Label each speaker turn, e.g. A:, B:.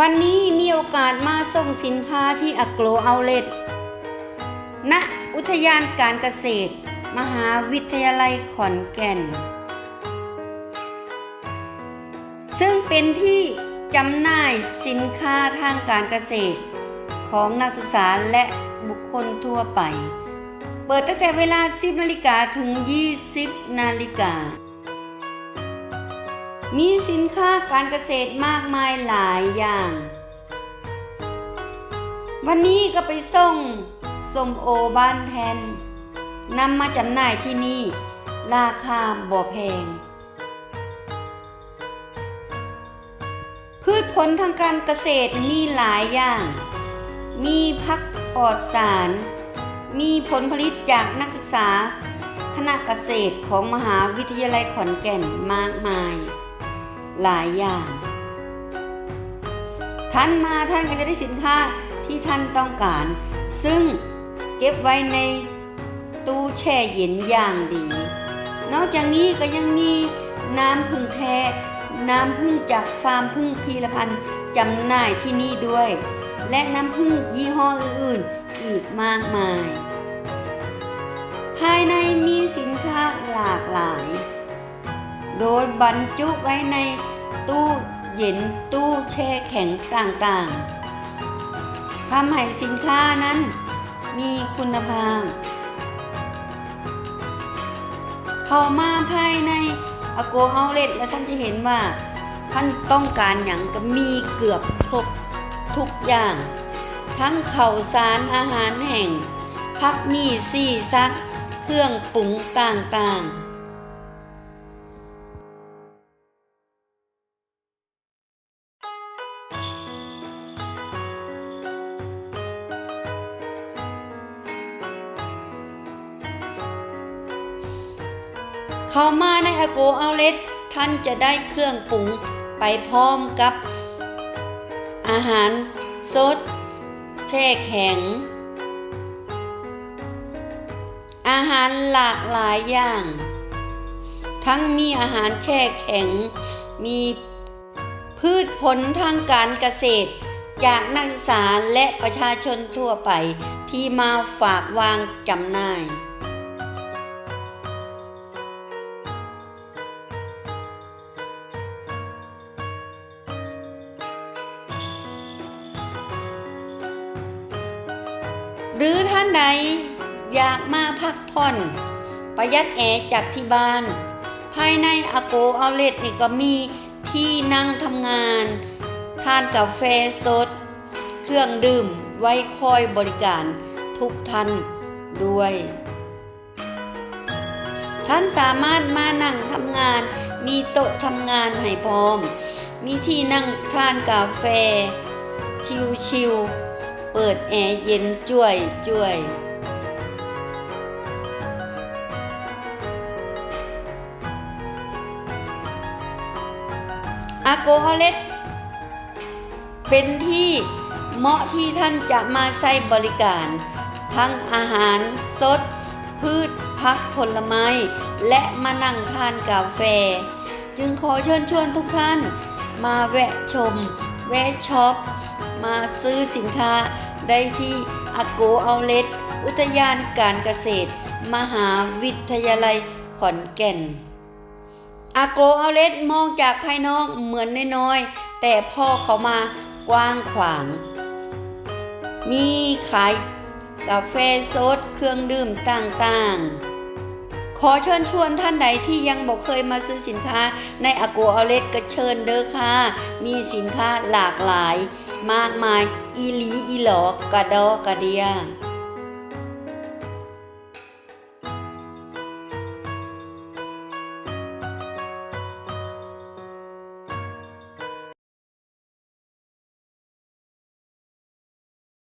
A: วันนี้มีโอกาสมาส่งสินค้าที่อโกรเอาเลตณอุทยานการเกษตร มหาวิทยาลัยขอนแก่น ซึ่งเป็นที่จำหน่ายสินค้าทางการเกษตร ของนักศึกษาและบุคคลทั่วไป เปิดตั้งแต่เวลา 10นาฬิกาถึง 20นาฬิกา มีสินค้าการเกษตรมากมายหลายอย่าง วันนี้ก็ไปส่งส้มโอบ้านแทนนำมาจำหน่ายที่นี่ ราคาบ่แพง พืชผลทางการเกษตรมีหลายอย่าง มีพักปลอดสาร มีผลผลิตจากนักศึกษา คณะเกษตรของมหาวิทยาลัยขอนแก่นมากมาย หลายอย่าง ท่านมาท่านก็จะได้สินค้าที่ท่านต้องการ ซึ่งเก็บไว้ในตู้แช่เย็นอย่างดี นอกจากนี้ก็ยังมีน้ำพึ่งแท้ น้ำพึ่งจากฟาร์มพึ่งพีรพันธ์จำหน่ายที่นี่ด้วย และน้ำพึ่งยี่ห้ออื่นๆอีกมากมาย ภายในมีสินค้าหลากหลาย โดยบรรจุไว้ในตู้เย็นตู้แช่แข็งต่างๆทำให้สินค้านั้นมีคุณภาพ เข้ามาภายในอโกเอาเลตแล้วท่านจะเห็นว่า ท่านต้องการอย่างก็มีเกือบครบทุกอย่าง ทั้งเข่าสารอาหารแห่ง พักมีซี่ซัก เครื่องปรุงต่างๆ เข้ามาในอโกเอาเลตท่านจะได้เครื่องปรุงไปพร้อมกับ อาหารสด แช่แข็ง อาหารหลากหลายอย่าง ทั้งมีอาหารแช่แข็ง มีพืชผลทางการเกษตร จากนักศึกษาและประชาชนทั่วไปที่มาฝากวางจำหน่าย หรือท่านใดอยากมาพักผ่อน ประหยัดแอร์จากที่บ้าน ภายในอโกเอาเลตนี่ก็มีที่นั่งทำงาน ทานกาแฟสด เครื่องดื่มไว้คอยบริการทุกท่านด้วย ท่านสามารถมานั่งทำงาน มีโต๊ะทำงานให้พร้อม มีที่นั่งทานกาแฟ ชิวๆ เปิดแอร์เย็นจ่วยจ่วยอาโกฮอลเลตเป็นที่เหมาะที่ท่านจะมาใช้บริการ ทั้งอาหารสด พืชพักผลไม้ และมานั่งทานกาแฟ จึงขอเชิญชวนทุกท่านมาแวะชม แวะช็อป มาซื้อสินค้าได้ที่อโกเอาเลตอุทยานการเกษตร มหาวิทยาลัยขอนแก่นอาโกเอาเลตมองจากภายนอกเหมือนน้อยๆ แต่พ่อเขามากว้างขวาง มีขายกาแฟสดเครื่องดื่มต่างๆขอเชิญชวนท่านใดที่ยังบอกเคยมาซื้อสินค้าในอาโกเอาเลตก็เชิญเด้อค่ะ มีสินค้าหลากหลาย มากมาย อีหลีอีหลอกระดอกระเดีย